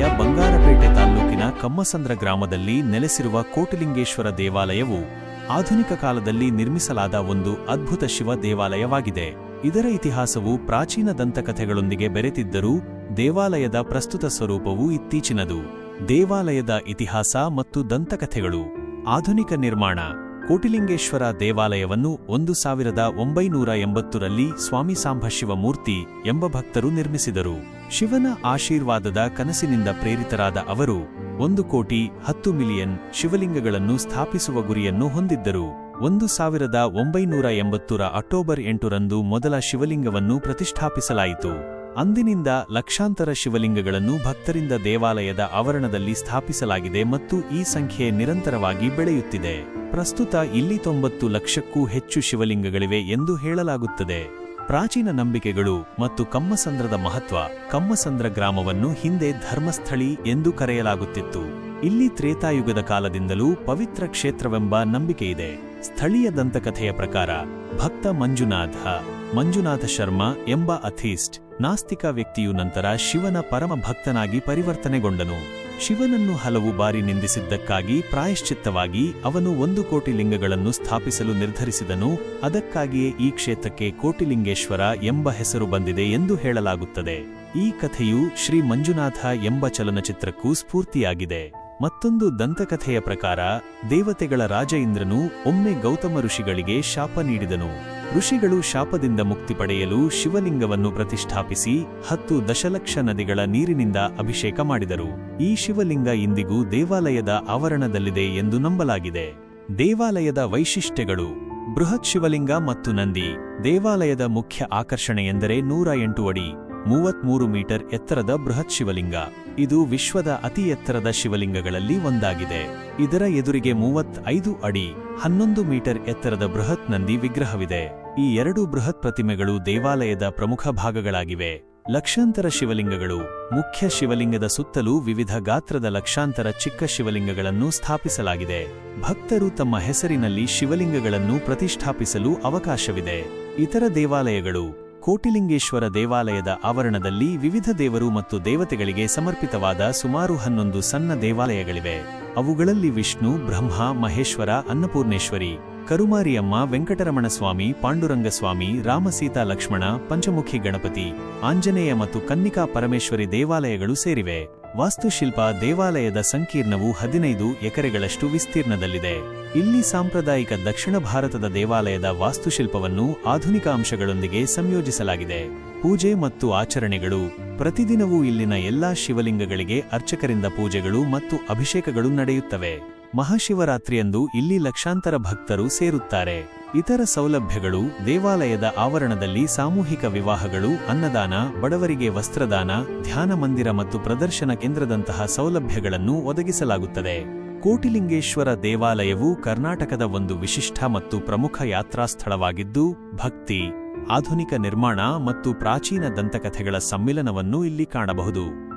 ಜಿಲ್ಲೆಯ ಬಂಗಾರಪೇಟೆ ತಾಲ್ಲೂಕಿನ ಕಮ್ಮಸಂದ್ರ ಗ್ರಾಮದಲ್ಲಿ ನೆಲೆಸಿರುವ ಕೋಟಿಲಿಂಗೇಶ್ವರ ದೇವಾಲಯವು ಆಧುನಿಕ ಕಾಲದಲ್ಲಿ ನಿರ್ಮಿಸಲಾದ ಒಂದು ಅದ್ಭುತ ಶಿವ ದೇವಾಲಯವಾಗಿದೆ. ಇದರ ಇತಿಹಾಸವು ಪ್ರಾಚೀನ ದಂತಕಥೆಗಳೊಂದಿಗೆ ಬೆರೆತಿದ್ದರೂ ದೇವಾಲಯದ ಪ್ರಸ್ತುತ ಸ್ವರೂಪವು ಇತ್ತೀಚಿನದು. ದೇವಾಲಯದ ಇತಿಹಾಸ ಮತ್ತು ದಂತಕಥೆಗಳು, ಆಧುನಿಕ ನಿರ್ಮಾಣ, ಕೋಟಿಲಿಂಗೇಶ್ವರ ದೇವಾಲಯವನ್ನು ಒಂದು ಸಾವಿರದ ಒಂಬೈನೂರ ಎಂಬತ್ತರಲ್ಲಿ ಸ್ವಾಮಿ ಸಾಂಬಶಿವ ಮೂರ್ತಿ ಎಂಬ ಭಕ್ತರು ನಿರ್ಮಿಸಿದರು. ಶಿವನ ಆಶೀರ್ವಾದದ ಕನಸಿನಿಂದ ಪ್ರೇರಿತರಾದ ಅವರು ಒಂದು ಕೋಟಿ ಹತ್ತು ಮಿಲಿಯನ್ ಶಿವಲಿಂಗಗಳನ್ನು ಸ್ಥಾಪಿಸುವ ಗುರಿಯನ್ನು ಹೊಂದಿದ್ದರು. ಒಂದು ಸಾವಿರದ ಒಂಬೈನೂರ ಎಂಬತ್ತರ ಅಕ್ಟೋಬರ್ ಎಂಟರಂದು ಮೊದಲ ಶಿವಲಿಂಗವನ್ನು ಪ್ರತಿಷ್ಠಾಪಿಸಲಾಯಿತು. ಅಂದಿನಿಂದ ಲಕ್ಷಾಂತರ ಶಿವಲಿಂಗಗಳನ್ನು ಭಕ್ತರಿಂದ ದೇವಾಲಯದ ಆವರಣದಲ್ಲಿ ಸ್ಥಾಪಿಸಲಾಗಿದೆ ಮತ್ತು ಈ ಸಂಖ್ಯೆ ನಿರಂತರವಾಗಿ ಬೆಳೆಯುತ್ತಿದೆ. ಪ್ರಸ್ತುತ ಇಲ್ಲಿ ತೊಂಬತ್ತು ಲಕ್ಷಕ್ಕೂ ಹೆಚ್ಚು ಶಿವಲಿಂಗಗಳಿವೆ ಎಂದು ಹೇಳಲಾಗುತ್ತದೆ. ಪ್ರಾಚೀನ ನಂಬಿಕೆಗಳು ಮತ್ತು ಕಮ್ಮಸಂದ್ರದ ಮಹತ್ವ ಕಮ್ಮಸಂದ್ರ ಗ್ರಾಮವನ್ನು ಹಿಂದೆ ಧರ್ಮಸ್ಥಳಿ ಎಂದು ಕರೆಯಲಾಗುತ್ತಿತ್ತು. ಇಲ್ಲಿ ತ್ರೇತಾಯುಗದ ಕಾಲದಿಂದಲೂ ಪವಿತ್ರ ಕ್ಷೇತ್ರವೆಂಬ ನಂಬಿಕೆಯಿದೆ ಸ್ಥಳೀಯ ದಂತಕಥೆಯ ಪ್ರಕಾರ, ಭಕ್ತ ಮಂಜುನಾಥ ಮಂಜುನಾಥ ಶರ್ಮಾ ಎಂಬ ಅಥೀಸ್ಟ್, ನಾಸ್ತಿಕ ವ್ಯಕ್ತಿಯು ನಂತರ ಶಿವನ ಪರಮ ಭಕ್ತನಾಗಿ ಪರಿವರ್ತನೆಗೊಂಡನು. ಶಿವನನ್ನು ಹಲವು ಬಾರಿ ನಿಂದಿಸಿದ್ದಕ್ಕಾಗಿ ಪ್ರಾಯಶ್ಚಿತ್ತವಾಗಿ ಅವನು ಒಂದು ಕೋಟಿ ಲಿಂಗಗಳನ್ನು ಸ್ಥಾಪಿಸಲು ನಿರ್ಧರಿಸಿದನು, ಅದಕ್ಕಾಗಿಯೇ ಈ ಕ್ಷೇತ್ರಕ್ಕೆ ಕೋಟಿಲಿಂಗೇಶ್ವರ ಎಂಬ ಹೆಸರು ಬಂದಿದೆ ಎಂದು ಹೇಳಲಾಗುತ್ತದೆ. ಈ ಕಥೆಯು ಶ್ರೀ ಮಂಜುನಾಥ ಎಂಬ ಚಲನಚಿತ್ರಕ್ಕೂ ಸ್ಫೂರ್ತಿಯಾಗಿದೆ. ಮತ್ತೊಂದು ದಂತಕಥೆಯ ಪ್ರಕಾರ ದೇವತೆಗಳ ರಾಜ ಇಂದ್ರನು ಒಮ್ಮೆ ಗೌತಮ ಋಷಿಗಳಿಗೆ ಶಾಪ ನೀಡಿದನು. ಋಷಿಗಳು ಶಾಪದಿಂದ ಮುಕ್ತಿ ಪಡೆಯಲು ಶಿವಲಿಂಗವನ್ನು ಪ್ರತಿಷ್ಠಾಪಿಸಿ ಹತ್ತು ದಶಲಕ್ಷ ನದಿಗಳ ನೀರಿನಿಂದ ಅಭಿಷೇಕ ಮಾಡಿದರು. ಈ ಶಿವಲಿಂಗ ಇಂದಿಗೂ ದೇವಾಲಯದ ಆವರಣದಲ್ಲಿದೆ ಎಂದು ನಂಬಲಾಗಿದೆ. ದೇವಾಲಯದ ವೈಶಿಷ್ಟ್ಯಗಳು. ಬೃಹತ್ ಶಿವಲಿಂಗ ಮತ್ತು ನಂದಿ. ದೇವಾಲಯದ ಮುಖ್ಯ ಆಕರ್ಷಣೆಯೆಂದರೆ ನೂರ ಎಂಟು ಅಡಿ, ಮೂವತ್ಮೂರು ಮೀಟರ್ ಎತ್ತರದ ಬೃಹತ್ ಶಿವಲಿಂಗ. ಇದು ವಿಶ್ವದ ಅತಿ ಎತ್ತರದ ಶಿವಲಿಂಗಗಳಲ್ಲಿ ಒಂದಾಗಿದೆ. ಇದರ ಎದುರಿಗೆ ಮೂವತ್ತೈದು ಅಡಿ, ಹನ್ನೊಂದು ಮೀಟರ್ ಎತ್ತರದ ಬೃಹತ್ ನಂದಿ ವಿಗ್ರಹವಿದೆ. ಈ ಎರಡು ಬೃಹತ್ ಪ್ರತಿಮೆಗಳು ದೇವಾಲಯದ ಪ್ರಮುಖ ಭಾಗಗಳಾಗಿವೆ. ಲಕ್ಷಾಂತರ ಶಿವಲಿಂಗಗಳು, ಮುಖ್ಯ ಶಿವಲಿಂಗದ ಸುತ್ತಲೂ ವಿವಿಧ ಗಾತ್ರದ ಲಕ್ಷಾಂತರ ಚಿಕ್ಕ ಶಿವಲಿಂಗಗಳನ್ನು ಸ್ಥಾಪಿಸಲಾಗಿದೆ. ಭಕ್ತರು ತಮ್ಮ ಹೆಸರಿನಲ್ಲಿ ಶಿವಲಿಂಗಗಳನ್ನು ಪ್ರತಿಷ್ಠಾಪಿಸಲು ಅವಕಾಶವಿದೆ. ಇತರ ದೇವಾಲಯಗಳು, ಕೋಟಿಲಿಂಗೇಶ್ವರ ದೇವಾಲಯದ ಆವರಣದಲ್ಲಿ ವಿವಿಧ ದೇವರು ಮತ್ತು ದೇವತೆಗಳಿಗೆ ಸಮರ್ಪಿತವಾದ ಸುಮಾರು ಹನ್ನೊಂದು ಸಣ್ಣ ದೇವಾಲಯಗಳಿವೆ. ಅವುಗಳಲ್ಲಿ ವಿಷ್ಣು, ಬ್ರಹ್ಮ, ಮಹೇಶ್ವರ, ಅನ್ನಪೂರ್ಣೇಶ್ವರಿ ಕರುಮಾರಿಯಮ್ಮ ವೆಂಕಟರಮಣ ಸ್ವಾಮಿ ಪಾಂಡುರಂಗಸ್ವಾಮಿ, ರಾಮಸೀತಾ ಲಕ್ಷ್ಮಣ, ಪಂಚಮುಖಿ ಗಣಪತಿ, ಆಂಜನೇಯ ಮತ್ತು ಕನ್ನಿಕಾ ಪರಮೇಶ್ವರಿ ದೇವಾಲಯಗಳು ಸೇರಿವೆ. ವಾಸ್ತುಶಿಲ್ಪ ದೇವಾಲಯದ ಸಂಕೀರ್ಣವು ಹದಿನೈದು ಎಕರೆಗಳಷ್ಟು ವಿಸ್ತೀರ್ಣದಲ್ಲಿದೆ. ಇಲ್ಲಿ ಸಾಂಪ್ರದಾಯಿಕ ದಕ್ಷಿಣ ಭಾರತದ ದೇವಾಲಯದ ವಾಸ್ತುಶಿಲ್ಪವನ್ನು ಆಧುನಿಕ ಅಂಶಗಳೊಂದಿಗೆ ಸಂಯೋಜಿಸಲಾಗಿದೆ. ಪೂಜೆ ಮತ್ತು ಆಚರಣೆಗಳು, ಪ್ರತಿದಿನವೂ ಇಲ್ಲಿನ ಎಲ್ಲಾ ಶಿವಲಿಂಗಗಳಿಗೆ ಅರ್ಚಕರಿಂದ ಪೂಜೆಗಳು ಮತ್ತು ಅಭಿಷೇಕಗಳು ನಡೆಯುತ್ತವೆ. ಮಹಾಶಿವರಾತ್ರಿಯಂದು ಇಲ್ಲಿ ಲಕ್ಷಾಂತರ ಭಕ್ತರು ಸೇರುತ್ತಾರೆ. ಇತರ ಸೌಲಭ್ಯಗಳು ದೇವಾಲಯದ ಆವರಣದಲ್ಲಿ ಸಾಮೂಹಿಕ ವಿವಾಹಗಳು, ಅನ್ನದಾನ, ಬಡವರಿಗೆ ವಸ್ತ್ರದಾನ, ಧ್ಯಾನ ಮಂದಿರ ಮತ್ತು ಪ್ರದರ್ಶನ ಕೇಂದ್ರದಂತಹ ಸೌಲಭ್ಯಗಳನ್ನು ಒದಗಿಸಲಾಗುತ್ತದೆ. ಕೋಟಿಲಿಂಗೇಶ್ವರ ದೇವಾಲಯವು ಕರ್ನಾಟಕದ ಒಂದು ವಿಶಿಷ್ಟ ಮತ್ತು ಪ್ರಮುಖ ಯಾತ್ರಾ ಸ್ಥಳವಾಗಿದ್ದು ಭಕ್ತಿ, ಆಧುನಿಕ ನಿರ್ಮಾಣ ಮತ್ತು ಪ್ರಾಚೀನ ದಂತಕಥೆಗಳ ಸಮ್ಮಿಲನವನ್ನು ಇಲ್ಲಿ ಕಾಣಬಹುದು.